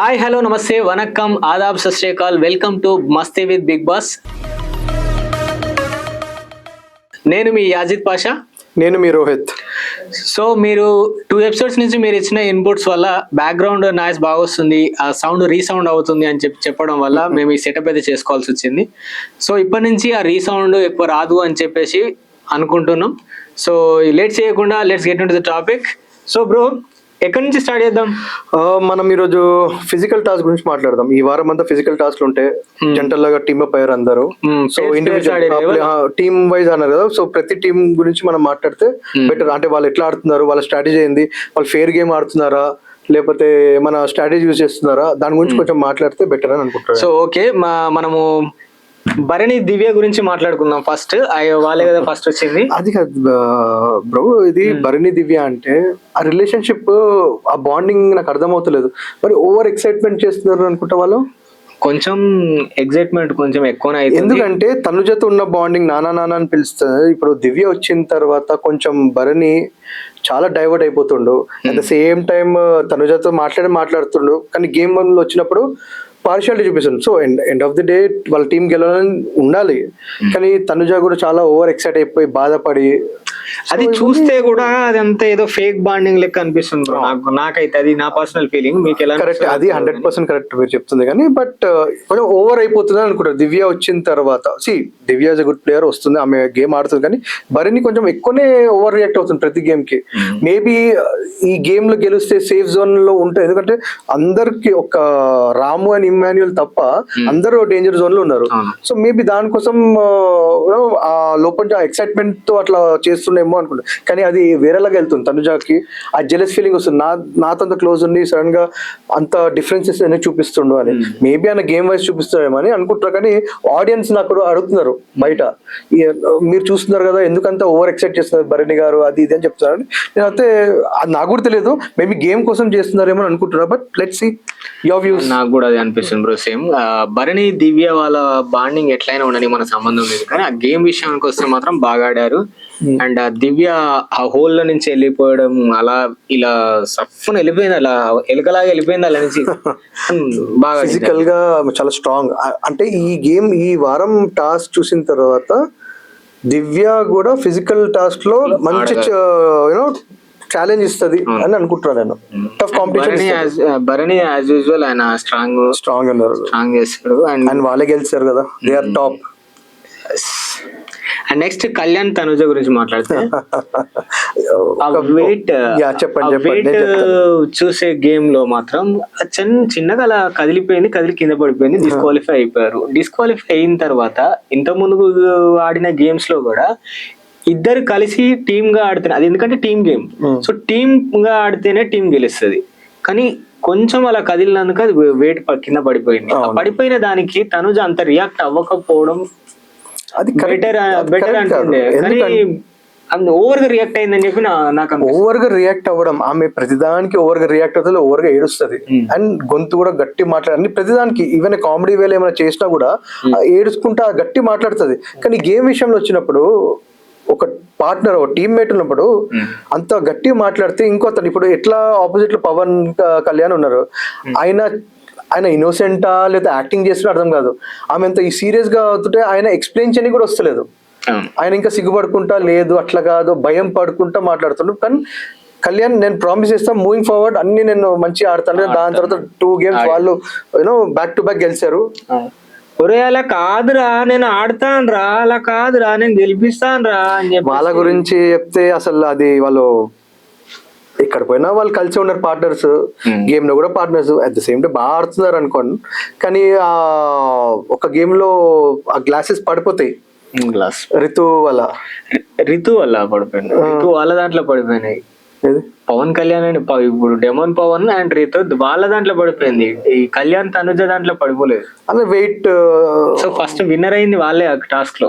Hi hello namaste vanakkam adaab Sat Sri Akal welcome to Masti with Bigg Boss. నేను మీ యాజిద్ పాషా. నేను మీ Rohit. So మీరు టూ ఎపిసోడ్స్ నుంచి మీరు ఇచ్చిన ఇన్పుట్స్ వల్ల బ్యాక్గ్రౌండ్ నాయిస్ బాగా వస్తుంది ఆ సౌండ్ రీసౌండ్ అవుతుంది అని చెప్పి చెప్పడం వల్ల మేము ఈ సెటప్ అయితే చేసుకోవాల్సి వచ్చింది. సో ఇప్పటి నుంచి ఆ రీసౌండ్ ఎక్కువ రాదు అని చెప్పేసి అనుకుంటున్నాం. సో లేట్ చేయకుండా let's get into the topic so bro ఎక్కడి నుంచి స్టార్ట్ చేద్దాం? మనం ఈరోజు ఫిజికల్ టాస్క్ గురించి మాట్లాడదాం. ఈ వారం అంతా ఫిజికల్ టాస్క్ ఉంటే జంటల్ లాగా టీమ్ అప్ అయ్యారు అందరూ. సో ఇండివిజువల్ టీమ్ వైజ్ అన్నారు కదా. సో ప్రతి టీం గురించి మనం మాట్లాడితే బెటర్ అంటే వాళ్ళు ఎట్లా ఆడుతున్నారు? వాళ్ళ స్ట్రాటజీ ఏంది? వాళ్ళు ఫేర్ గేమ్ ఆడుతున్నారా? లేకపోతే మన స్ట్రాటజీ యూజ్ చేస్తున్నారా? దాని గురించి కొంచెం మాట్లాడితే బెటర్ అని అనుకుంటారు సో ఓకే మా మనము భరణి దివ్య గురించి మాట్లాడుకుందాం ఫస్ట్. వాళ్ళే కదా ఫస్ట్ వచ్చింది. అది కాదు బ్రో ఇది భరణి దివ్య అంటే ఆ రిలేషన్షిప్ ఆ బాండింగ్ నాకు అర్థమవుతలేదు. మరి ఓవర్ ఎక్సైట్మెంట్ చేస్తున్నారు అనుకుంటా వాళ్ళు? కొంచెం ఎగ్జైట్మెంట్ కొంచెం ఎక్కువనే అవుతుంది. ఎందుకంటే తనుజతో ఉన్న బాండింగ్ నానా నానా అని పిలుస్తుంది. ఇప్పుడు దివ్య వచ్చిన తర్వాత కొంచెం భరణి చాలా డైవర్ట్ అయిపోతుండు. అట్ ద సేమ్ టైం తనుజతో మాట్లాడి మాట్లాడుతుండు. కానీ గేమ్లో వచ్చినప్పుడు పార్షియాలిటీ చూపిస్తుంది so end end of the day వాళ్ళ టీం గెలవాలని ఉండాలి. కానీ తనుజ కూడా చాలా ఓవర్ ఎక్సైట్ అయిపోయి బాధపడి అది చూస్తే కూడా అది అంత ఏదో ఫేక్ బాండింగ్ లెక్క అనిపిస్తుంది. నాకు నాకైతే అది నా పర్సనల్ ఫీలింగ్ మీకు ఎలా కరెక్ట్ అది హండ్రెడ్ పర్సెంట్ కరెక్ట్ మీరు చెప్తుంది కానీ బట్ కొంచెం ఓవర్ అయిపోతుంది అనుకుంటారు. దివ్య వచ్చిన తర్వాత. See Divya is good player వస్తుంది ఆమె గేమ్ ఆడుతుంది కానీ భరణి కొంచెం ఎక్కువనే ఓవర్ రియాక్ట్ అవుతుంది ప్రతి గేమ్కి. మేబీ ఈ గేమ్లో గెలిస్తే సేఫ్ జోన్లో ఉంటాయి. ఎందుకంటే అందరికి ఒక రాము అండ్ ఇమ్మాన్యుల్ తప్ప అందరూ డేంజర్ జోన్లో ఉన్నారు. సో మేబీ దానికోసం ఆ, know, ఆ లోపల ఎక్సైట్మెంట్తో అట్లా చేస్తుండేమో అనుకుంటా కానీ అది వేరేలాగా వెళ్తుంది తనుజాకి. ఆ జెలస్ ఫీలింగ్ వస్తుంది. నా నాతో అంత క్లోజ్ ఉండి సడన్గా అంత డిఫరెన్సెస్ అనేది చూపిస్తుండు అని. మేబీ ఆయన గేమ్ వైజ్ చూపిస్తాడేమో అని అనుకుంటారు కానీ ఆడియన్స్ నాకు అడుగుతున్నారు బయట. మీరు చూస్తున్నారు కదా ఎందుకంత ఓవర్ ఎక్సైట్ చేస్తున్నారు భరణి గారు అది ఇది అని చెప్తున్నారు నేనైతే నాకు కూడా తెలియదు. మేబీ గేమ్ కోసం చేస్తున్నారేమో అని అనుకుంటున్నా. But let see your views నాకు కూడా అది అనిపిస్తుంది బ్రో సేమ్. భరణి దివ్య వాళ్ళ బాండింగ్ ఎట్లయినా ఉండని మన సంబంధం లేదు. కానీ ఆ గేమ్ విషయానికి వస్తే మాత్రం బాగా ఆడారు. అండ్ ఆ దివ్య ఆ హోల్లో నుంచి వెళ్ళిపోవడం అలా ఇలా సఫ్ఫున వెళ్ళిపోయింది అలా ఎలుకలాగా వెళ్ళిపోయింది అలా నుంచి. బాగా ఆడింది. ఫిజికల్గా చాలా స్ట్రాంగ్ అంటే ఈ గేమ్ ఈ వారం టాస్క్ చూసిన తర్వాత దివ్య కూడా ఫిజికల్ టాస్క్లో మంచి యూనో ఛాలెంజ్ ఇస్తుంది అని అనుకుంటున్నాను నేను. Tough competition Bharani as usual ఆయన స్ట్రాంగ్ స్ట్రాంగ్ అన్నారు స్ట్రాంగ్ చేస్తాడు. అండ్ అండ్ వాళ్ళే గెలిచారు కదా. They are top and next Kalyan Tanuja గురించి మాట్లాడితే వెయిట్ చెప్పండి చెప్తాను. చూసే గేమ్లో మాత్రం చిన్న చిన్నగా అలా కదిలిపోయింది కదిలి కింద పడిపోయింది డిస్క్వాలిఫై అయిపోయారు. డిస్క్వాలిఫై అయిన తర్వాత ఇంత ముందు ఆడిన గేమ్స్లో కూడా ఇద్దరు కలిసి టీమ్గా ఆడుతున్నారు అది ఎందుకంటే టీమ్ గేమ్ సో టీమ్గా ఆడితేనే టీం గెలుస్తుంది. కానీ కొంచెం అలా కదిలినందుకు అది వెయిట్ కింద పడిపోయింది. పడిపోయిన దానికి తనుజ అంత రియాక్ట్ అవ్వకపోవడం అది కరెక్ట్ బెటర్ బెటర్ అంటుండే. కానీ ఓవర్గా రియాక్ట్ అయిందని చెప్పి నాకు అనిపిస్తుంది. ఓవర్గా రియాక్ట్ అవ్వడం ఆమె ప్రతిదానికి ఓవర్గా రియాక్ట్ అవుతుంది ఓవర్గా ఏడుస్తుంది. అండ్ గొంతు కూడా గట్టి మాట్లాడి ప్రతిదానికి ఈవెన్ కామెడీ వేలు ఏమైనా చేసినా కూడా ఆ ఏడుచుకుంటా గట్టి మాట్లాడుతుంది. కానీ గేమ్ విషయంలో వచ్చినప్పుడు ఒక పార్ట్నర్ ఒక టీమ్మేట్ ఉన్నప్పుడు అంత గట్టి మాట్లాడితే ఇంకో అతను ఇప్పుడు ఎట్లా ఆపోజిట్లో పవన్ కళ్యాణ్ ఉన్నారు. ఆయన ఆయన ఇన్నోసెంటా లేదా యాక్టింగ్ చేస్తున్నా అర్థం కాదు. ఆమె ఎంత ఈ సీరియస్గా అవుతుంటే ఆయన ఎక్స్ప్లెయిన్ చేయని కూడా వస్తలేదు. ఆయన ఇంకా సిగ్గుపడుకుంటా లేదు అట్లా కాదు భయం పడుకుంటా మాట్లాడుతున్నాడు కానీ కళ్యాణ్ నేను ప్రామిస్ చేస్తా మూవింగ్ ఫార్వర్డ్ అన్ని నేను మంచి ఆడతాను. దాని తర్వాత టూ గేమ్స్ వాళ్ళు you know back to back గెలిచారు. ఒరే అలా కాదురా నేను ఆడతాను రా అలా కాదురా నేను గెలిపిస్తాను రా అని చెప్పి వాళ్ళ గురించి చెప్తే అసలు అది వాళ్ళు ఎక్కడ పోయినా వాళ్ళు కలిసి ఉన్నారు పార్ట్నర్స్ గేమ్లో కూడా partners at the same time బాగా ఆడుతున్నారు అనుకోండి కానీ ఆ ఒక గేమ్లో ఆ గ్లాసెస్ పడిపోతాయి. గ్లాస్ రితు వల్ల. రితు వల్ల పడిపోయింది రితు వాళ్ళ దాంట్లో పడిపోయినాయి? పవన్ కళ్యాణ్ అండ్ ఇప్పుడు డెమోన్ పవన్ అండ్ రితు వాళ్ళ దాంట్లో పడిపోయింది. ఈ కళ్యాణ్ తనుజ దాంట్లో పడిపోలేదు. అలా వెయిట్ సో ఫస్ట్ విన్నర్ అయింది వాళ్ళే టాస్క్లో.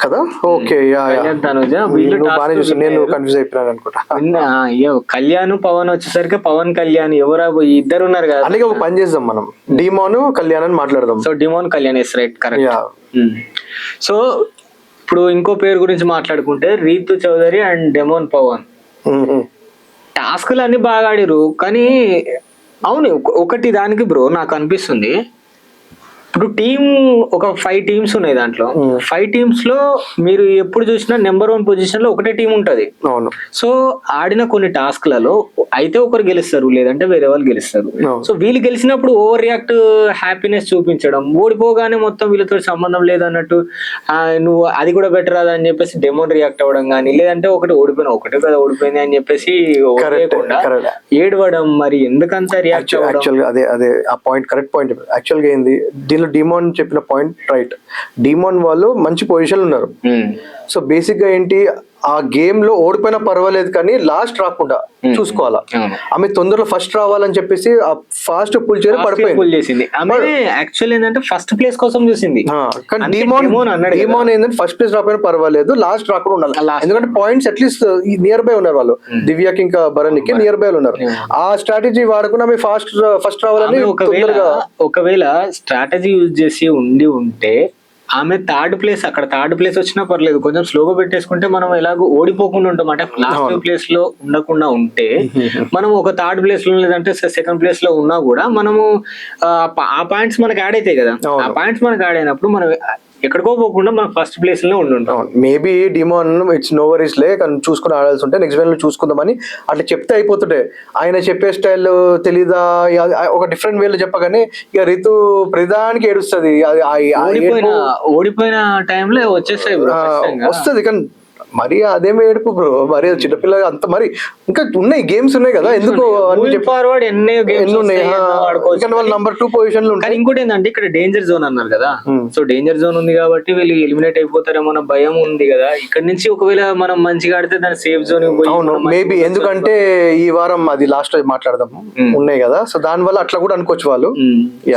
కదా? ఓకే తనుజ బాగానే చూసాను నేను. కన్ఫ్యూజ్ అయిపోయాను అనుకుంటా. అయ్యో కళ్యాణ్ పవన్ వచ్చేసరికి పవన్ కళ్యాణ్ ఎవరా ఇద్దరు ఉన్నారు కదా. అందుకే ఒక పని చేద్దాం మనం. డిమాన్ కళ్యాణ్ అని మాట్లాడదాం. So demon Kalyan is right correct ya so ఇప్పుడు ఇంకో పేరు గురించి మాట్లాడుకుంటే రీతు చౌదరి అండ్ డెమోన్ పవన్. టాస్క్లు అన్ని బాగా ఆడిరు కానీ అవును ఒక- ఒకటి దానికి బ్రో నాకు అనిపిస్తుంది. ఇప్పుడు టీం ఒక ఫైవ్ టీమ్స్ ఉన్నాయి దాంట్లో. ఫైవ్ టీమ్స్లో మీరు ఎప్పుడు చూసినా నెంబర్ వన్ పొజిషన్లో ఒకటే టీం ఉంటది. అవును. సో ఆడిన కొన్ని టాస్క్లలో అయితే ఒకరు గెలుస్తారు లేదంటే వేరే వాళ్ళు గెలుస్తారు. సో వీళ్ళు గెలిచినప్పుడు ఓవర్ రియాక్ట్ హ్యాపీనెస్ చూపించడం ఓడిపోగానే మొత్తం వీళ్ళతో సంబంధం లేదన్నట్టు నువ్వు అది కూడా బెటర్ అని చెప్పేసి డెమోన్ రియాక్ట్ అవ్వడం కానీ లేదంటే ఒకటి ఓడిపోయిన ఒకటే కదా ఓడిపోయింది అని చెప్పేసి. ఏడవడం మరి ఎందుకంత రియాక్ట్ అవ్వడం? అదే అదే ఆ పాయింట్ కరెక్ట్ పాయింట్ యాక్చువల్గా ఏంది? దీనిలో డిమోన్ చెప్పిన పాయింట్ రైట్ డిమోన్ వాళ్ళు మంచి పొజిషన్ ఉన్నారు. సో బేసిక్గా ఏంటి? ఆ గేమ్లో ఓడిపోయినా పర్వాలేదు కానీ లాస్ట్ రాకుండా చూసుకోవాలా. ఆమె తొందరలో ఫస్ట్ రావాలని చెప్పేసి ఆ ఫాస్ట్ పుల్ చేయడం పడిపోయింది. యాక్చువల్ ఏంటంటే ఫస్ట్ ప్లేస్ కోసం చూసింది. డిమోన్ డెమోన్ ఏంటంటే ఫస్ట్ ప్లేస్ రాకపోయినా పర్వాలేదు లాస్ట్ రాకుండా ఉండాలి. ఎందుకంటే పాయింట్స్ అట్లీస్ట్ నియర్ బై ఉన్నారు వాళ్ళు. దివ్యాకి ఇంకా భరణికి నియర్ బై ఉన్నారు. ఆ స్ట్రాటజీ వాడకుండా ఆమె ఫాస్ట్ ఫస్ట్ రావాలని ఒకవేళ ఒకవేళ స్ట్రాటజీ యూజ్ చేసి ఉండి ఉంటే ఆమె థర్డ్ ప్లేస్ అక్కడ థర్డ్ ప్లేస్ వచ్చినా పర్లేదు. కొంచెం స్లోగా పెట్టేసుకుంటే మనం ఎలాగో ఓడిపోకుండా ఉంటాం. అంటే లాస్ట్ ప్లేస్లో ఉండకుండా ఉంటే మనం ఒక థర్డ్ ప్లేస్లో లేదంటే సెకండ్ ప్లేస్లో ఉన్నా కూడా మనము ఆ, పాయింట్స్ మనకి యాడ్ అవుతాయి కదా. ఆ. పాయింట్స్ మనకి యాడ్ అయినప్పుడు మనం ఎక్కడికో పోకుండా మనం ఫస్ట్ ప్లేస్లో ఉండి ఉంటాం. Maybe demon it's no worries లే కానీ చూసుకుని ఆడాల్సి ఉంటే నెక్స్ట్లో చూసుకుందామని అట్లా చెప్తే అయిపోతుంటే ఆయన చెప్పే స్టైల్ తెలీదా? ఒక డిఫరెంట్ వేలో చెప్పగానే ఇక రితు ప్రధానికి ఏడుస్తుంది. ఓడిపోయిన టైంలో వచ్చేస్తాయి. వస్తది కానీ మరి అదేమి ఏడుపు బ్రో. మరి చిన్నపిల్ల అంత మరి ఇంకా ఉన్నాయి గేమ్స్ ఉన్నాయి కదా. ఎందుకు forward ఎన్నో గేమ్స్ ఉన్నాయి. వాళ్ళు నంబర్ టూ పొజిషన్లో ఉంటాయి. ఇంకోటి ఏంటంటే ఇక్కడ డేంజర్ జోన్ అన్నారు కదా. సో డేంజర్ జోన్ ఉంది కాబట్టి వీళ్ళు ఎలిమినేట్ అయిపోతారేమో అన్న భయం ఉంది కదా. ఇక్కడ నుంచి ఒకవేళ మనం మంచిగా ఆడితే దాని సేఫ్ జోన్ అవును మేబీ ఎందుకంటే ఈ వారం అది లాస్ట్ మాట్లాడదాం. ఉన్నాయి కదా. సో దాని వల్ల అట్లా కూడా అనుకోవచ్చు వాళ్ళు.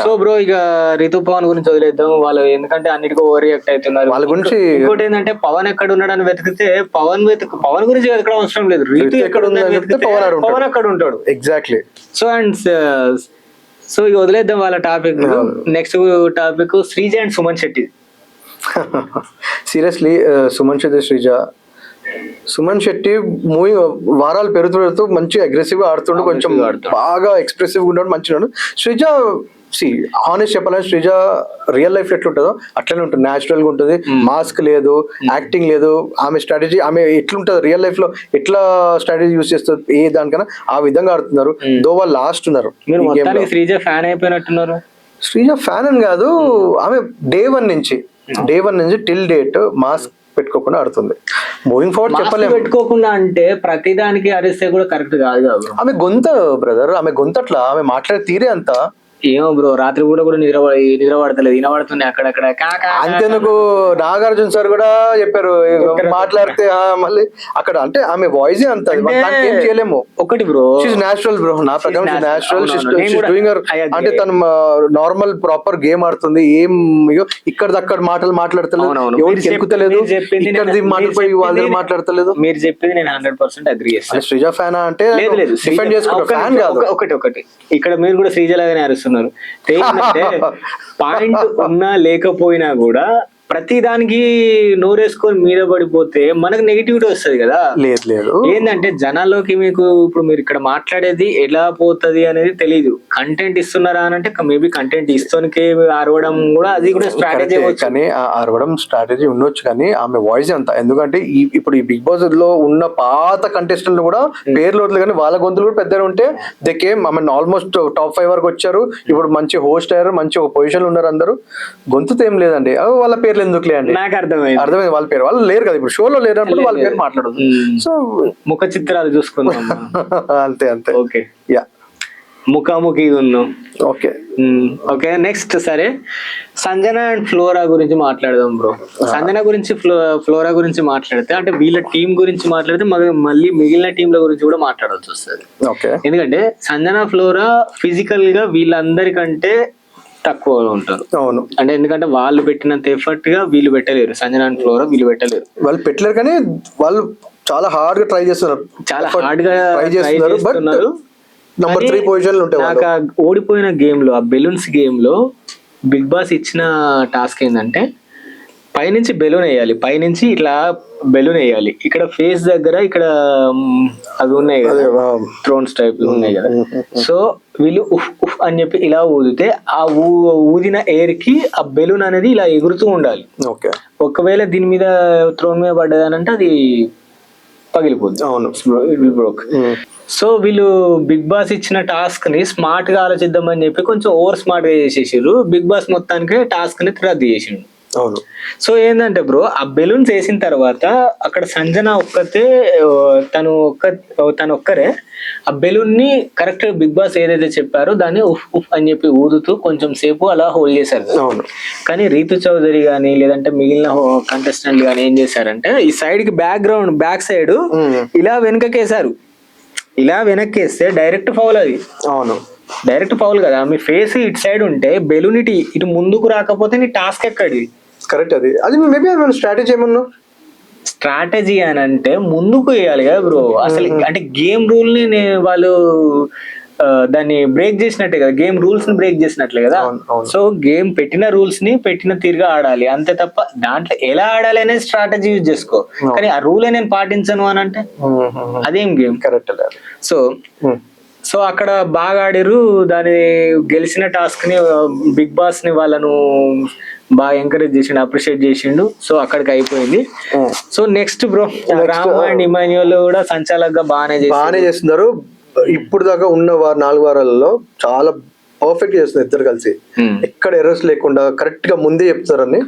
సో బ్రో ఇక రితు పవన్ గురించి వదిలేద్దాం. వాళ్ళు ఎందుకంటే అన్నిటికీ ఓవర్ రియాక్ట్ అవుతున్నారు. వాళ్ళ గురించి ఇంకోటి ఏంటంటే పవన్ ఎక్కడ ఉన్నాడని వెతికితే పవన్ వెతుకు పవన్ గురించి వెతకడం అవసరం లేదు. రీతు ఎక్కడ పవన్. పవన్ అక్కడ ఉంటాడు. ఎగ్జాక్ట్లీ సో అండ్ సో ఇక వదిలేద్దాం వాళ్ళ topic next topic Sreeja and Suman Shetty. Seriously Suman Shetty Sreeja. Suman Shetty movie వారాలు పెరుగుతూ పెరుగుతూ మంచి అగ్రెసివ్గా ఆడుతుండు. కొంచెం. బాగా ఎక్స్ప్రెసివ్గా ఉన్నాడు మంచిగా శ్రీజ సి హానెస్ట్ చెప్పాలంటే శ్రీజ రియల్ లైఫ్ ఎట్లుంటుందో అట్లనే ఉంటుంది. న్యాచురల్గా ఉంటుంది. మాస్క్ లేదు యాక్టింగ్ లేదు. ఆమె స్ట్రాటజీ ఆమె ఎట్లుంటుంది రియల్ లైఫ్లో ఎట్లా స్ట్రాటజీ యూస్ చేస్తుంది ఏ దానికన్నా ఆ విధంగా ఆడుతున్నారు. దో వాళ్ళు లాస్ట్ ఉన్నారు శ్రీజ ఫ్యాన్ అయిపోయినట్టున్నారు. శ్రీజ ఫ్యాన్ అని కాదు ఆమె డే వన్ నుంచి డే వన్ నుంచి టిల్ డేట్ మాస్క్ పెట్టుకోకుండా ఆడుతుంది. మూవింగ్ ఫార్వర్డ్ చెప్పలేము పెట్టుకోకుండా అంటే ప్రతి దానికి అరిస్తే కూడా కరెక్ట్ కాదు. ఆమె గొంత బ్రదర్ ఆమె గొంతట్లా ఆమె మాట్లాడే తీరే అంత ఏమో బ్రో రాత్రి కూడా కూడా నిద్ర నిద్ర పడతలేదు. వినబడుతుంది అక్కడక్కడ. కాకా అంతెందుకు? నాగార్జున సార్ కూడా చెప్పారు. మాట్లాడితే ఆ, మళ్ళీ అక్కడ అంటే ఆమె వాయిస్ అంత ఏం చేయలేము. ఒకటి బ్రో. She's natural bro. నా ప్రకారం. నేచురల్. అంటే తను నార్మల్ ప్రాపర్ గేమ్ ఆడుతుంది. ఏం ఇక్కడ అక్కడ మాటలు మాట్లాడతలేదు. ఎవరికి చెప్పింది ఇక్కడిది వాళ్ళ మాట్లాడతలేదు. మీరు చెప్పింది నేను హండ్రెడ్ పర్సెంట్ అగ్రి చేస్తాను శ్రీజ ఫ్యాన్ అంటే డిఫెండ్ చేసుకుంటా ఫ్యాన్ కాదు. ఒకటి ఒకటి. ఇక్కడ మీరు కూడా శ్రీజ లాగానే అరుస్తున్నారు. ఏంటంటే పాయింట్ ఉన్నా లేకపోయినా కూడా ప్రతి దానికి నోరేసుకొని మీద పడిపోతే మనకు నెగిటివిటీ వస్తది కదా. లేదు లేదు. ఏంటంటే జనాల్లోకి మీకు ఇప్పుడు మీరు ఇక్కడ మాట్లాడేది ఎలా పోతది అనేది తెలియదు కంటెంట్ ఇస్తున్నారా అని అంటే మేబీ కంటెంట్ ఇస్తానికి అరవడం కూడా అది కూడా స్ట్రాటజీ కానీ అరవడం స్ట్రాటజీ ఉండొచ్చు కానీ ఆమె వాయిస్ అంత. ఎందుకంటే ఈ ఇప్పుడు ఈ బిగ్ బాస్లో ఉన్న పాత కంటెస్టెంట్ కూడా పేర్లు వదిలేదు కానీ వాళ్ళ గొంతులు కూడా పెద్దగా ఉంటే దే కేమ్ ఆమె ఆల్మోస్ట్ టాప్ ఫైవ్ వరకు వచ్చారు. ఇప్పుడు మంచి హోస్ట్ అయ్యారు మంచి ఒక పొజిషన్ ఉన్నారు అందరూ. గొంతుతో ఏం లేదండి వాళ్ళ పేర్లు ఎందుకులే అండి? నాకు అర్థమైంది. అర్థమైంది. వాళ్ళ పేరు. వాళ్ళు లేరు కదా ఇప్పుడు షోలో లేనప్పుడు వాళ్ళ పేరు మాట్లాడదు. సో ముఖ చిత్రాలు చూసుకుందాం అంతే అంతే. ఓకే. యా. ముఖాముఖి ఉన్నాం ఓకే. ఓకే నెక్స్ట్ సరే. సంజన అండ్ ఫ్లోరా గురించి మాట్లాడదాం బ్రో. సంజన గురించి ఫ్లో ఫ్లోరా గురించి మాట్లాడితే అంటే వీళ్ళ టీం గురించి మాట్లాడితే మళ్ళీ మిగిలిన టీంల గురించి కూడా మాట్లాడాల్సి వస్తుంది ఓకే. ఎందుకంటే సంజన ఫ్లోరా ఫిజికల్గా వీళ్ళందరికంటే తక్కువ ఉంటారు. అవును. అంటే ఎందుకంటే వాళ్ళు పెట్టినంత ఎఫర్ట్గా వీళ్ళు పెట్టలేరు. సంజన అండ్ ఫ్లోరా వీళ్ళు పెట్టలేరు. వాళ్ళు పెట్టలేరు కానీ వాళ్ళు చాలా హార్డ్గా ట్రై చేస్తున్నారు. చాలా హార్డ్గా ట్రై చేస్తున్నారు బట్. నంబర్ త్రీ పొజిషన్ ఉంటాయి నాకు ఓడిపోయిన గేమ్లో ఆ బెలూన్స్ గేమ్లో బిగ్ బాస్ ఇచ్చిన టాస్క్ ఏంటంటే పైనుంచి బెలూన్ వేయాలి. పైనుంచి ఇట్లా బెలూన్ వేయాలి. ఇక్కడ ఫేస్ దగ్గర ఇక్కడ అవి ఉన్నాయి కదా. థ్రోన్స్ టైప్ ఉన్నాయి కదా. సో వీళ్ళు ఉఫ్ ఉఫ్ అని చెప్పి ఇలా ఊదితే ఆ ఊ ఊదిన ఎయిర్కి ఆ బెలూన్ అనేది ఇలా ఎగురుతూ ఉండాలి. ఓకే. ఒకవేళ దీని మీద త్రోన్ మీద పడ్డదనంటే అది పగిలిపోద్ది. అవును. బ్రోక్ సో వీళ్ళు బిగ్ బాస్ ఇచ్చిన టాస్క్ని స్మార్ట్గా ఆలోచిద్దామని చెప్పి కొంచెం ఓవర్ స్మార్ట్గా చేసేసారు బిగ్ బాస్ మొత్తానికి టాస్క్ని రద్దు చేసిండు. అవును. సో ఏంటంటే బ్రో ఆ బెలూన్స్ వేసిన తర్వాత అక్కడ సంజన ఒక్కతే తను ఒక్క తను ఒక్కరే ఆ బెలూన్ని కరెక్ట్ బిగ్ బాస్ ఏదైతే చెప్పారో దాన్ని ఉఫ్ ఉఫ్ అని చెప్పి ఊదుతూ కొంచెం సేపు అలా హోల్డ్ చేశారు. అవును. కానీ రీతు చౌదరి కానీ లేదంటే మిగిలిన కంటెస్టెంట్ కానీ ఏం చేశారంటే ఈ సైడ్కి బ్యాక్ గ్రౌండ్ బ్యాక్ సైడ్. ఇలా వెనకకేశారు. ఇలా వెనక్కేస్తే డైరెక్ట్ ఫౌల్ అది. అవును. డైరెక్ట్ ఫౌల్ కదా. మీ ఫేస్ ఇటు సైడ్ ఉంటే బెలూన్ ఇటు ఇటు ముందుకు రాకపోతే నీ టాస్క్ ఎక్కడి కరెక్ట్ అది. అది మేబీ ఏమైనా స్ట్రాటజీ ఏమన్నా? స్ట్రాటజీ అని అంటే ముందుకు వేయాలి కదా బ్రో. అసలు అంటే గేమ్ రూల్ని వాళ్ళు దాన్ని బ్రేక్ చేసినట్టే కదా. గేమ్ రూల్స్ని బ్రేక్ చేసినట్లే కదా. సో గేమ్ పెట్టిన రూల్స్ని పెట్టిన తీరుగా ఆడాలి. అంతే తప్ప దాంట్లో ఎలా ఆడాలి అనేది స్ట్రాటజీ యూజ్ చేసుకో. కానీ ఆ రూలే నేను పాటించను అని అంటే అదేం గేమ్? కరెక్ట్ సో సో అక్కడ బాగా ఆడిర్రు దాని గెలిచిన టాస్క్ని బిగ్ బాస్ని వాళ్ళను బాగా ఎంకరేజ్ చేసిండు అప్రిషియేట్ చేసిండు. సో అక్కడికి అయిపోయింది. So next bro Ram and Emmanuel కూడా సంచాలకుగా బాగానే బాగానే చేస్తున్నారు. ఇప్పుడు దాకా ఉన్న వారు నాలుగు వారాలలో చాలా పర్ఫెక్ట్ చేస్తున్నారు ఇద్దరు కలిసి. ఎక్కడ ఎర్రర్స్ లేకుండా కరెక్ట్గా ముందే చెప్తారని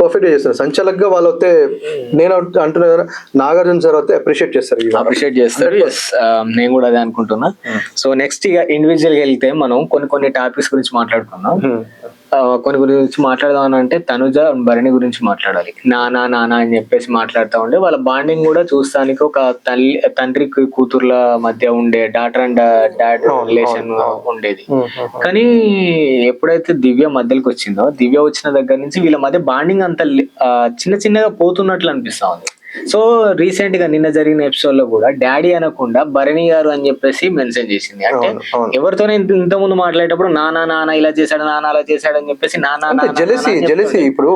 పర్ఫెక్ట్గా చేస్తున్నారు. సంచలకంగా వాళ్ళు వస్తే నేను అంటున్నా కదా, నాగార్జున సార్ వస్తే అప్రిషియేట్ చేస్తారు. అప్రిషియేట్ చేస్తారు. నేను కూడా అదే అనుకుంటున్నా. సో నెక్స్ట్ ఇక ఇండివిజువల్గా వెళ్తే మనం కొన్ని కొన్ని టాపిక్స్ గురించి మాట్లాడుకుందాం. ఆ, కొన్ని గురించి మాట్లాడదాం అని అంటే తనుజ భరణి గురించి మాట్లాడాలి. నానా నానా అని చెప్పేసి మాట్లాడుతూ ఉండే వాళ్ళ బాండింగ్ కూడా చూస్తానికి ఒక తల్లి తండ్రి కూతుర్ల మధ్య ఉండే డాటర్ అండ్ డాడ్ రిలేషన్ ఉండేది. కానీ ఎప్పుడైతే దివ్య మధ్యలోకి వచ్చిందో దివ్య వచ్చిన దగ్గర నుంచి వీళ్ళ మధ్య బాండింగ్ అంత చిన్న చిన్నగా పోతున్నట్లు అనిపిస్తా ఉంది. సో రీసెంట్గా నిన్న జరిగిన ఎపిసోడ్లో కూడా డాడీ అనకుండా భరణి గారు అని చెప్పేసి మెన్షన్ చేసింది అంటే. ఎవరితోనే ఇంత ముందు మాట్లాడేటప్పుడు నానా నాన్న ఇలా చేశాడు నాన్న అలా చేశాడు అని చెప్పేసి నానా జెలసీ జెలసీ ఇప్పుడు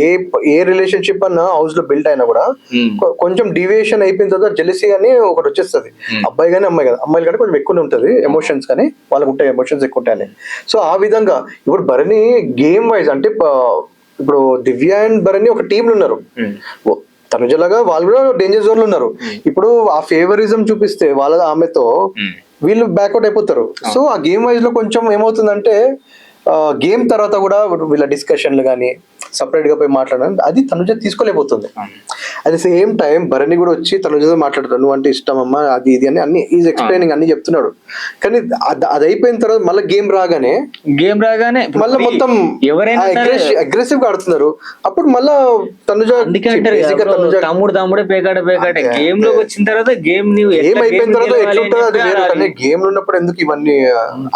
ఏ ఏ రిలేషన్షిప్ అన్న హౌస్లో బిల్డ్ అయినా కూడా Hmm. కొంచెం డివియేషన్ అయిపోయిన తర్వాత జెలసీ అని ఒకటి వచ్చేస్తుంది అబ్బాయి కానీ అమ్మాయి కదా అమ్మాయిల కంటే కొంచెం ఎక్కువ ఉంటుంది ఎమోషన్స్ కానీ వాళ్ళకు ఉంటాయి ఎమోషన్స్ ఎక్కువ ఉంటాయని సో ఆ విధంగా ఇప్పుడు భరణి గేమ్ వైజ్ అంటే ఇప్పుడు దివ్య అండ్ భరణి ఒక టీంలు ఉన్నారు Hmm. తనుజలాగా వాళ్ళు కూడా డేంజర్ జోన్లో ఉన్నారు. ఇప్పుడు ఆ ఫేవరిజం చూపిస్తే వాళ్ళ ఆమెతో Hmm. వీళ్ళు బ్యాక్అవుట్ అయిపోతారు. సో ఆ గేమ్ వైజ్లో కొంచెం ఏమవుతుందంటే గేమ్ తర్వాత కూడా వీళ్ళ డిస్కషన్లు కానీ సపరేట్గా పోయి మాట్లాడడం అది Tanuja తీసుకోలేకపోతుంది. At the same time Bharani కూడా వచ్చి తనుజతో మాట్లాడుతాడు నువ్వు అంటే ఇష్టం అమ్మా అది ఇది అని అన్ని ఈజ్ ఎక్స్ప్లెయినింగ్ అన్ని చెప్తున్నాడు. కానీ అది అయిపోయిన తర్వాత మళ్ళీ గేమ్ రాగానే గేమ్ రాగానే మళ్ళీ మొత్తం ఎవరైనా అగ్రెసివ్గా ఆడుతున్నారు. అప్పుడు మళ్ళా తనుజ తనుజ తమ్ముడు తమ్ముడే పేకాట పేకాట. గేమ్లోకి వచ్చిన తర్వాత గేమ్ నువ్వు గేమ్ ఎట్లా అయిపోయిన తర్వాత ఎట్లుంటుందో అది వేరు గేమ్లో ఉన్నప్పుడు ఎందుకు ఇవన్నీ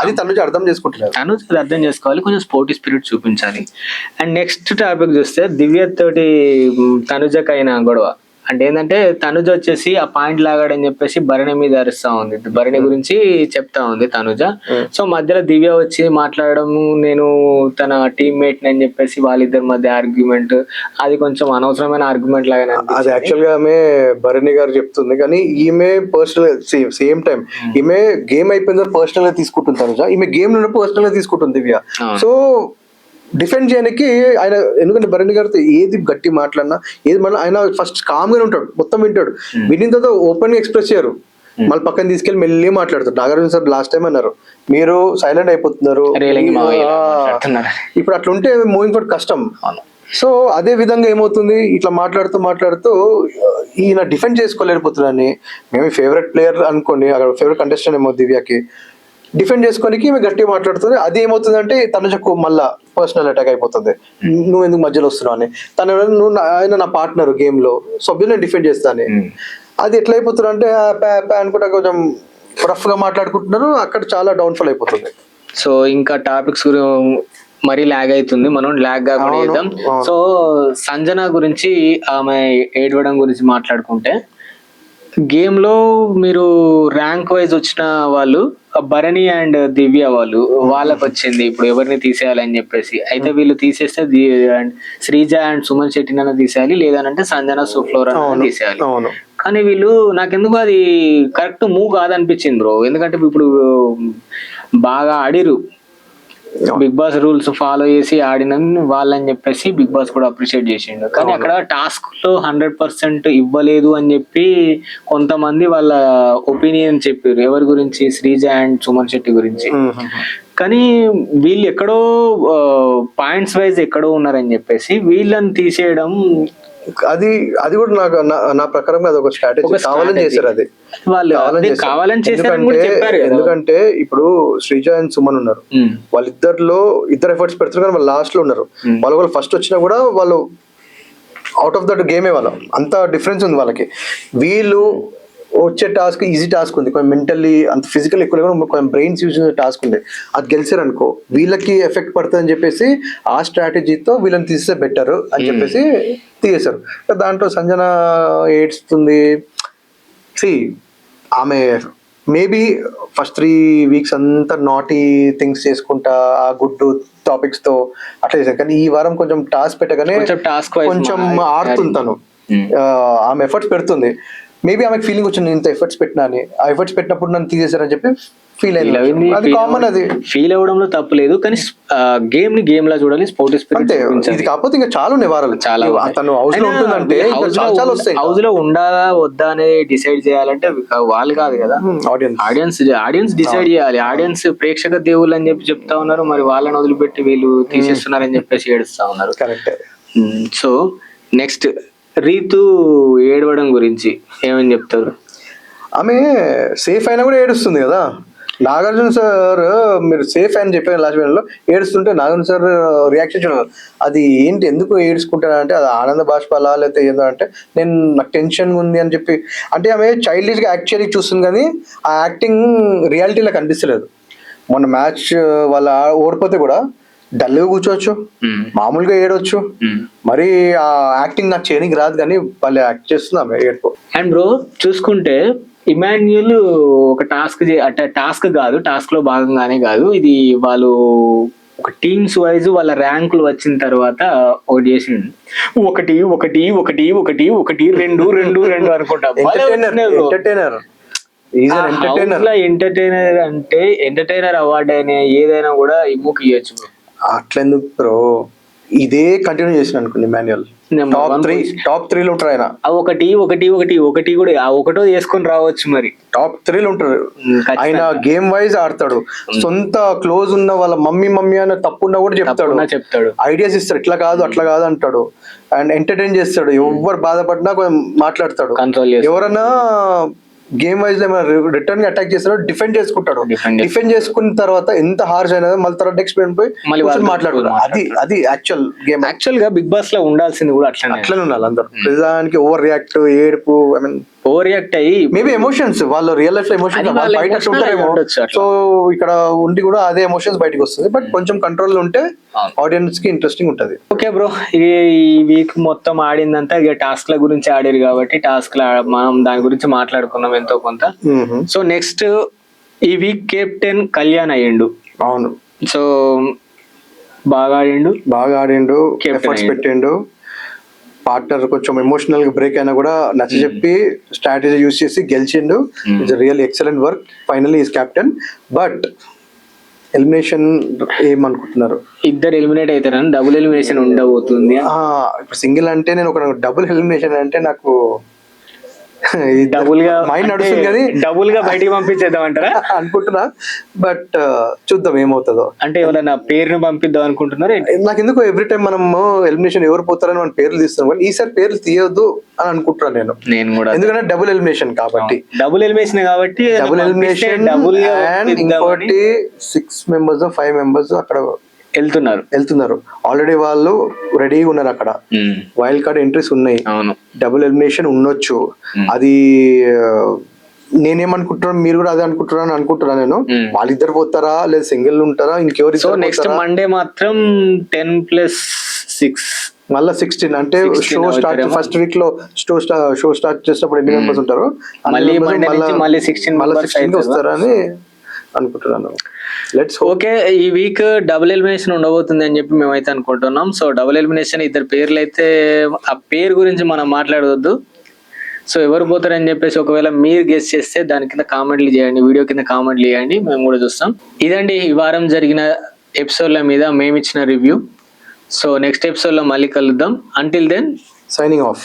అది తనుజ అర్థం చేసుకుంటున్నారు. తను అది అర్థం చేసుకోవాలి కొంచెం స్పోర్టీ స్పిరిట్ చూపించాలి. అండ్ నెక్స్ట్ టాపిక్ చూస్తే దివ్య తోటి తనుజకైన గొడవ. అంటే ఏంటంటే తనుజ వచ్చేసి ఆ పాయింట్ లాగాడని చెప్పేసి భరణి మీద అరుస్తా ఉంది. భరణి గురించి చెప్తా ఉంది తనుజ. సో మధ్యలో దివ్య వచ్చి మాట్లాడడం నేను తన టీమ్మేట్ అని చెప్పేసి వాళ్ళిద్దరి మధ్య ఆర్గ్యుమెంట్ అది కొంచెం అనవసరమైన ఆర్గ్యుమెంట్ లాగానే అనిపించింది. అది యాక్చువల్గా ఆమె భరణి గారు చెప్తుంది. కానీ ఈమె పర్సనల్ సేమ్ సేమ్ టైం ఈమె గేమ్ అయిపోయిన పర్సనల్గా తీసుకుంటుంది తనుజ. ఈమె గేమ్లో పర్సనల్గా తీసుకుంటుంది దివ్య. సో డిఫెండ్ చేయడానికి ఆయన ఎందుకంటే భరణి గారితో ఏది గట్టి మాట్లాడినా ఏది మళ్ళీ ఆయన ఫస్ట్ కామ్ గానే ఉంటాడు మొత్తం వింటాడు. వినిన తర్వాత ఓపెన్గా ఎక్స్ప్రెస్ చేయరు మళ్ళీ పక్కన తీసుకెళ్ళి మెల్లి మాట్లాడతారు నాగార్జున సార్ లాస్ట్ టైం అన్నారు మీరు సైలెంట్ అయిపోతున్నారు. ఇప్పుడు అట్లుంటే మూవింగ్ ఫోర్డ్ కష్టం. సో అదే విధంగా ఏమవుతుంది? ఇట్లా మాట్లాడుతూ మాట్లాడుతూ ఈయన డిఫెండ్ చేసుకోలేకపోతున్నాడని మేము ఫేవరెట్ ప్లేయర్ అనుకోండి అక్కడ ఫేవరెట్ కంటెస్టెంట్ ఏమో దివ్యకి. డిఫెండ్ చేసుకోనికి ఈమె గట్టిగా మాట్లాడుతుంది. అది ఏమవుతుందంటే తనకు మళ్ళా పర్సనల్ అటాక్ అయిపోతుంది. నువ్వు ఎందుకు మధ్యలో వస్తున్నావు అని. తను నువ్వు నా- ఆయన నా పార్ట్నర్ గేమ్లో సభ్యులు నేను డిఫెండ్ చేస్తాను. అది ఎట్లా అయిపోతుంది అంటే అనుకుంటా కొంచెం రఫ్గా మాట్లాడుకుంటున్నారు. అక్కడ చాలా డౌన్ఫాల్ అయిపోతుంది. సో ఇంకా టాపిక్స్ మరీ ల్యాగ్ అవుతుంది మనం ల్యాగ్ కాకుండా చేద్దాం. సో సంజన గురించి ఆమె ఏడవడం గురించి మాట్లాడుకుంటే గేమ్లో మీరు ర్యాంక్ వైజ్ వచ్చిన వాళ్ళు భరణి అండ్ దివ్య వాళ్ళు వాళ్ళకి వచ్చింది ఇప్పుడు ఎవరిని తీసేయాలని చెప్పేసి. అయితే వీళ్ళు తీసేస్తే శ్రీజ అండ్ సుమన్ శెట్టి అన్న తీసేయాలి లేదనంటే సంజన సుఫ్లోర్ అన్న తీసేయాలి. కానీ వీళ్ళు నాకెందుకు అది కరెక్ట్ మూవ్ కాదనిపించింది బ్రో. ఎందుకంటే ఇప్పుడు బాగా ఆడిరు బిగ్ బాస్ రూల్స్ ఫాలో చేసి ఆడిన వాళ్ళని చెప్పేసి బిగ్ బాస్ కూడా అప్రిషియేట్ చేసిండు. కానీ అక్కడ టాస్క్లో హండ్రెడ్ పర్సెంట్ ఇవ్వలేదు అని చెప్పి కొంతమంది వాళ్ళ ఒపీనియన్ చెప్పారు ఎవరి గురించి? శ్రీజ అండ్ సుమన్ శెట్టి గురించి. కానీ వీళ్ళు ఎక్కడో పాయింట్స్ వైజ్ ఎక్కడో ఉన్నారని చెప్పేసి వీళ్ళని తీసేయడం అది అది కూడా నాకు నా- నా ప్రకారం అది ఒక స్ట్రాటజీ కావాలని. చేశారు అది. కావాలని ఎందుకంటే ఎందుకంటే ఇప్పుడు శ్రీజ అండ్ సుమన్ ఉన్నారు. వాళ్ళిద్దరిలో ఇద్దరు ఎఫర్ట్స్ పెడుతున్నారు కానీ వాళ్ళు లాస్ట్లో ఉన్నారు. వాళ్ళు వాళ్ళు ఫస్ట్ వచ్చినా కూడా వాళ్ళు అవుట్ ఆఫ్ దట్ గేమే వాళ్ళు. అంత డిఫరెన్స్ ఉంది వాళ్ళకి. వీళ్ళు వచ్చే టాస్క్ ఈజీ టాస్క్ ఉంది. కొంచెం మెంటల్లీ అంత ఫిజికల్ ఎక్కువ లేకుండా కొంచెం బ్రెయిన్స్ యూజ్ చేసే టాస్క్ ఉంది. అది గెలిచారు అనుకో వీళ్ళకి ఎఫెక్ట్ పడుతుంది అని చెప్పేసి ఆ స్ట్రాటజీతో వీళ్ళని తీస్తే బెటర్ అని చెప్పేసి తీసేశారు. దాంట్లో సంజన ఏడ్స్తుంది. సి ఆమె మేబీ ఫస్ట్ త్రీ వీక్స్ అంతా నాటీ థింగ్స్ చేసుకుంటా ఆ గుడ్ టాపిక్స్తో అట్లా చేశాను కానీ ఈ వారం కొంచెం టాస్క్ పెట్టగానే కొంచెం ఆడుతుంది తను ఆమె ఎఫర్ట్స్ పెడుతుంది. మేబీ ఆమెకు ఫీలింగ్ వచ్చింది ఇంత ఎఫర్ట్స్ పెట్టినా అని. ఆ ఎఫర్ట్స్ పెట్టినప్పుడు నన్ను తీసేశారని చెప్పి ఫీల్ అయింది. అది కామన్ అది. ఫీల్ అవడంలో తప్పు లేదు కానీ గేమ్ని గేమ్ లా చూడాలి స్పోర్ట్ అంతే. ఇది కాకపోతే ఇంకా చాలా ఉన్నాయి వారాలు. చాలా తను హౌస్లో ఉంటుందంటే చాలా చాలా వస్తాయి. హౌస్లో ఉండాలా వద్దా అనేది డిసైడ్ చేయాలంటే వాళ్ళు కాదు కదా. ఆడియన్స్ ఆడియన్స్ ఆడియన్స్ డిసైడ్ చేయాలి. ఆడియన్స్ ప్రేక్షక దేవుళ్ళు అని చెప్పి చెప్తా ఉన్నారు మరి వాళ్ళని వదిలిపెట్టి వీళ్ళు తీసేస్తున్నారని చెప్పేసి ఏడుస్తా ఉన్నారు. కరెక్ట్ సో నెక్స్ట్ రీతు ఏడవడం గురించి ఏమని చెప్తారు? ఆమె సేఫ్ అయినా కూడా ఏడుస్తుంది కదా. నాగార్జున సార్ మీరు సేఫ్ అని చెప్పారు లాస్ట్లో ఏడుస్తుంటే నాగార్జున సార్ రియాక్షన్ చూడాలి అది ఏంటి ఎందుకు ఏడుచుకుంటానంటే అది ఆనంద బాష్పాలా లేకపోతే ఏదో అంటే నేను నాకు టెన్షన్ ఉంది అని చెప్పి. అంటే ఆమె చైల్డిష్గా యాక్చువల్లీ చూస్తుంది కానీ ఆ యాక్టింగ్ రియాలిటీలో కనిపిస్తలేదు. మొన్న మ్యాచ్ వాళ్ళ ఓడిపోతే కూడా డల్గా కూర్చోవచ్చు. మామూలుగా ఏడవచ్చు మరి ఆ యాక్టింగ్ నాకు చేయడానికి రాదు కానీ వాళ్ళు యాక్ట్ చేస్తుంది ఆమె ఏడుకో అండ్ బ్రో చూసుకుంటే ఇమాన్యుయల్ ఒక టాస్క్ అంటే టాస్క్ కాదు టాస్క్లో భాగంగానే కాదు. ఇది వాళ్ళు ఒక టీమ్స్ వైజ్ వాళ్ళ ర్యాంకులు వచ్చిన తర్వాత ఒకటి చేసిండు. ఒకటి ఒకటి ఒకటి ఒకటి ఒకటి రెండు రెండు రెండు అనుకుంటా. ఎంటర్టైనర్ ఎంటర్టైనర్ అంటే ఎంటర్టైనర్ అవార్డు అనే ఏదైనా కూడా ఇమ్ముకి ఇవ్వచ్చు. అట్లెందుకు బ్రో? ఇదే కంటిన్యూ చేసిన అనుకోండి మాన్యువల్ టాప్ త్రీ టాప్ త్రీలో ఉంటారు ఆయన. ఒకటి ఒకటి ఒకటి ఒకటి కూడా ఒకటో చేసుకొని రావచ్చు మరి. టాప్ త్రీలో ఉంటారు. ఆయన గేమ్ వైజ్ ఆడతాడు. సొంత క్లోజ్ ఉన్న వాళ్ళ మమ్మీ మమ్మీ అన్న తప్పున్నా కూడా చెప్తాడు. చెప్తాడు. ఐడియాస్ ఇస్తాడు. ఇట్లా కాదు అట్లా కాదు అంటాడు. అండ్ ఎంటర్టైన్ చేస్తాడు. ఎవరు బాధపడినా కొంచెం మాట్లాడతాడు. ఎవరన్నా గేమ్ వైజ్ రిటర్న్ అటాక్ చేస్తాడో డిఫెండ్ చేసుకుంటాడు. డిఫెండ్ చేసుకున్న తర్వాత ఎంత హార్ష్ అయినా మళ్ళీ తర్వాత నెక్స్ట్ పోయి మళ్ళీ కూర్చొని వాళ్ళతో మాట్లాడు మాట్లాడు. అది అది యాక్చువల్ గేమ్ యాక్చువల్గా బిగ్ బాస్లో ఉండాల్సింది కూడా అట్లనే. అట్లనే ఉండాలి అందరు. నిజానికి ఓవర్ రియాక్ట్ ఏడుపు ఐ మీన్ ఓవర్ రియాక్ట్ అయ్యి మేబీ ఎమోషన్స్ వాళ్ళు రియల్ లైఫ్లో వాళ్ళ బయట ఉంటారేమో. సో ఇక్కడ ఉండి కూడా అదే ఎమోషన్స్ బయటకు వస్తుంది. బట్ కొంచెం కంట్రోల్ ఉంటే. ఆడియన్స్కి ఇంట్రెస్టింగ్ ఉంటది. ఓకే బ్రో ఈ వీక్ మొత్తం ఆడిందంతా ఇక టాస్క్ ల గురించి ఆడారు కాబట్టి టాస్క్ మనం దాని గురించి మాట్లాడుకున్నాం ఎంతో కొంత. సో నెక్స్ట్ ఈ వీక్ కెప్టెన్ కళ్యాణ్ అయ్యిండు. అవును. సో బాగా ఆడిండు. బాగా ఆడిండు ఎఫర్ట్స్. పెట్టిండు. పార్ట్నర్ కొంచెం ఎమోషనల్గా బ్రేక్ అయినా కూడా నచ్చ చెప్పి స్ట్రాటజీ యూస్ చేసి గెలిచిండు. It's real excellent work finally is captain but elimination ఏమనుకుంటున్నారు? ఇద్దరు ఎలిమినేట్ అవుతారని డబుల్ ఎలిమినేషన్ ఉండబోతుంది. ఇప్పుడు సింగిల్ అంటే నేను ఒక డబుల్ ఎలిమినేషన్ అంటే నాకు డబుల్గా మైండ్ నడుస్తుంది కానీ డబుల్గా బయటికి పంపించేద్దాం అంటారా అనుకుంటున్నా బట్ చూద్దాం ఏమవుతుందో. అంటే ఎవరైనా పేరుని పంపిద్దాం అనుకుంటున్నారా? నాకు ఎందుకు ఎవ్రీ టైం మనము ఎలిమినేషన్ ఎవరు పోతారని మన పేర్లు తీస్తున్నాం కానీ ఈసారి పేర్లు తీయొద్దు అని అనుకుంటున్నాను నేను. నేను కూడా ఎందుకంటే డబుల్ ఎలిమినేషన్ కాబట్టి. డబుల్ ఎలిమినేషన్ కాబట్టి డబుల్ ఎలిమినేషన్ డబుల్ అండ్ ఇంకోటి సిక్స్ మెంబర్స్ ఫైవ్ మెంబర్స్ అక్కడ వెళ్తున్నారు. వెళ్తున్నారు. ఆల్రెడీ వాళ్ళు రెడీగా ఉన్నారు అక్కడ. వైల్డ్ కార్డ్ ఎంట్రీస్ ఉన్నాయి. డబుల్ ఎలిమినేషన్ ఉండొచ్చు. అది నేనేమనుకుంటున్నాను మీరు కూడా అదే అనుకుంటున్నాను అనుకుంటున్నాను నేను. వాళ్ళిద్దరు పోతారా? లేదా సింగిల్ ఉంటారా? ఇంకెవరు సో నెక్స్ట్? మండే మాత్రం టెన్ ప్లస్ సిక్స్ మళ్ళా సిక్స్టీన్ అంటే 16 షో స్టార్ట్. ఫస్ట్ వీక్లో షో షో స్టార్ట్ చేసినప్పుడు ఎన్ని మెంబర్స్ ఉంటారు? మళ్ళీ మళ్ళీ 16 మళ్ళీ సిక్స్టీన్? వస్తారని అనుకుంటున్నాను. లెట్స్ ఓకే ఈ వీక్ డబుల్ ఎలిమినేషన్ ఉండబోతుంది అని చెప్పి మేమైతే అనుకుంటున్నాం. సో డబుల్ ఎలిమినేషన్ ఇద్దరు పేర్లు అయితే ఆ పేరు గురించి మనం మాట్లాడవద్దు. సో ఎవరు పోతారని చెప్పేసి ఒకవేళ మీరు గెస్ట్ చేస్తే దాని కింద కామెంట్లు చేయండి వీడియో కింద కామెంట్లు చేయండి మేము కూడా చూస్తాం. ఇదండి ఈ వారం జరిగిన ఎపిసోడ్ల మీద మేము ఇచ్చిన రివ్యూ సో నెక్స్ట్ ఎపిసోడ్లో మళ్ళీ కలుద్దాం. Until then signing off